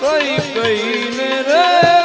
કઈ કઈ ને રે?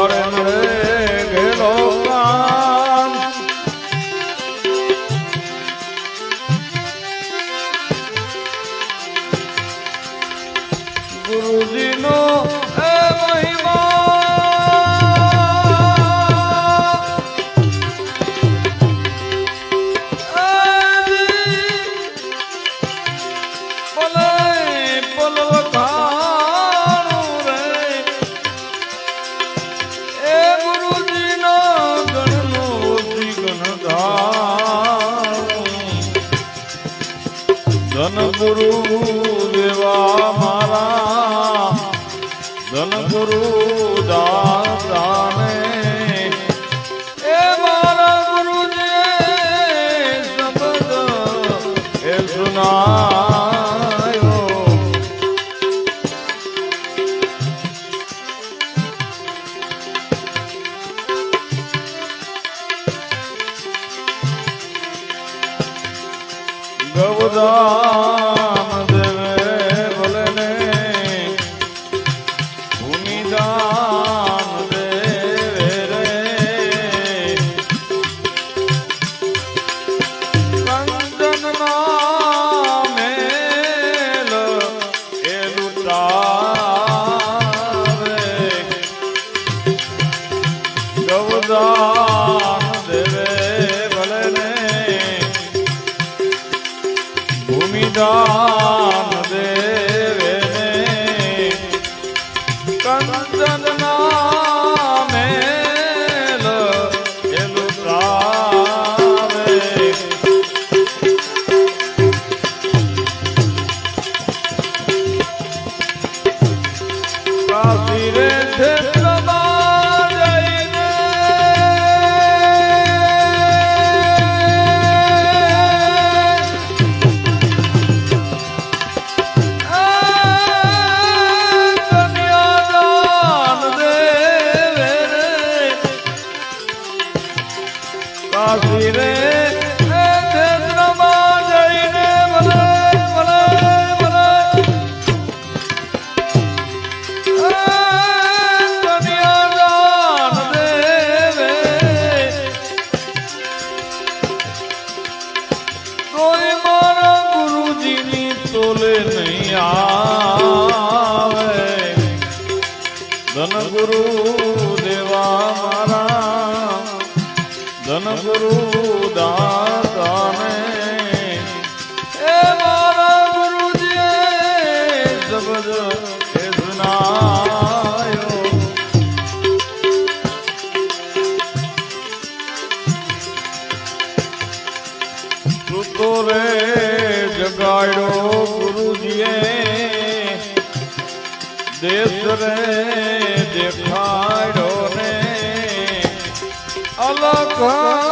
મોરનું ગુરુ દેવા મારા. ધન ગુરુ દાતાને. એ મારા ગુરુ જે શબ્દ એ સુનાયો. ગવદા રે છે. શબ્દ એ સુનાયો સુતો રે જગાડ્યો ગુરુજીએ દેશ રે દેખાડ્યો રે અલખ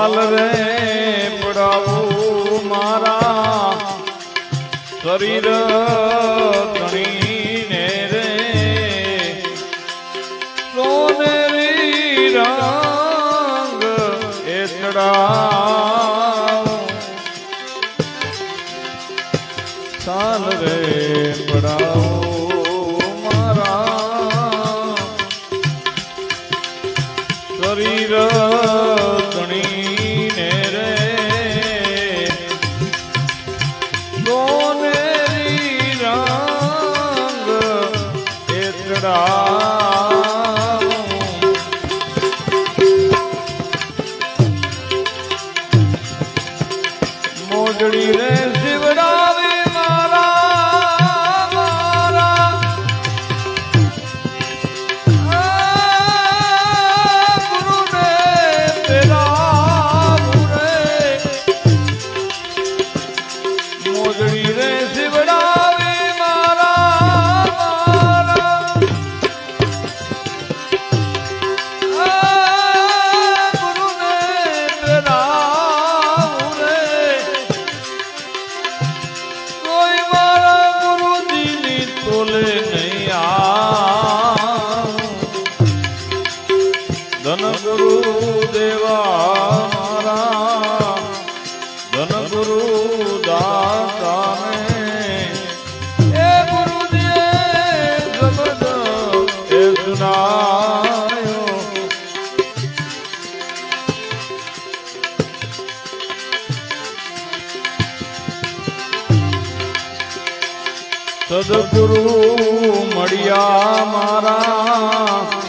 ચાલ રે પડાવું મારા. શરીર તણીને રે. સોનેરી રંગ એ ચડા ચાલ રે પડા Señorines. સદગુરુ મળ્યા મારા.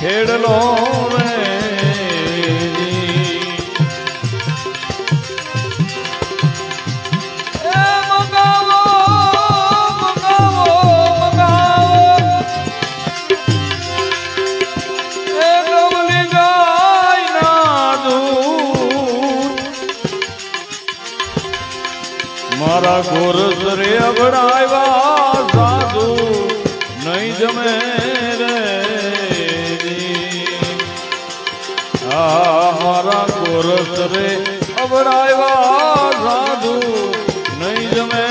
ખેડલો મારા ગોરસ રે અબડાવ્યા સાધુ નહીં જમે આવ્યા મારા ગોરસ રે અવડાવ્યા સાધુ નહીં જમે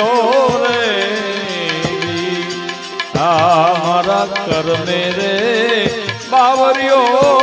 ગયો રે આ મારા કરમે રે. બાવર્યો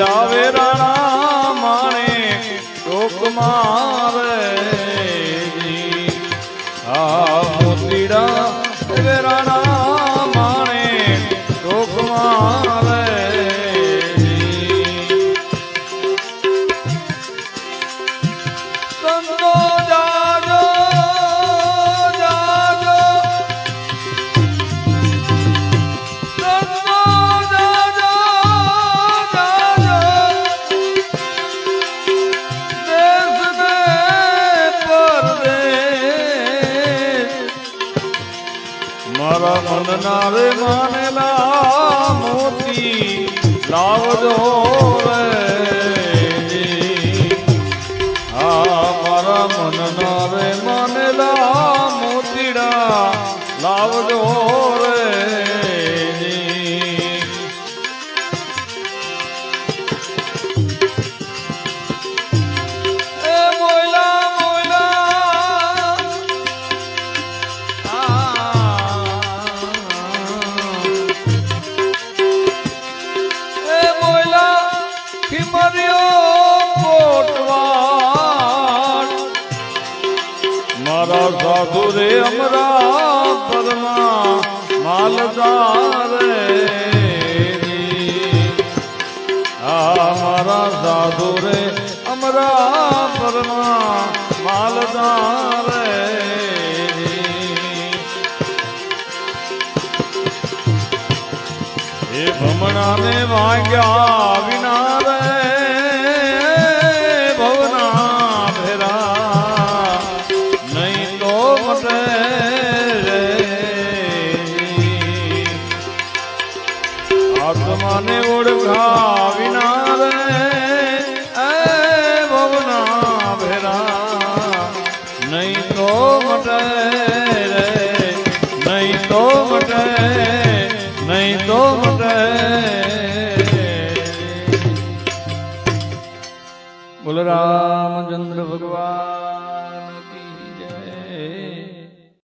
બિરાવે રાણા માણે ટોકમાર આ મોતીડા રાણા માણે ટોકમાર Oh આવે માનેલા મોતી. લાવજો હાલતા રે. મારા સાધુ રે અમરા પરમાં માલદાર એ ભમણાને વાગ્યા આત્માને ઓળખા વિના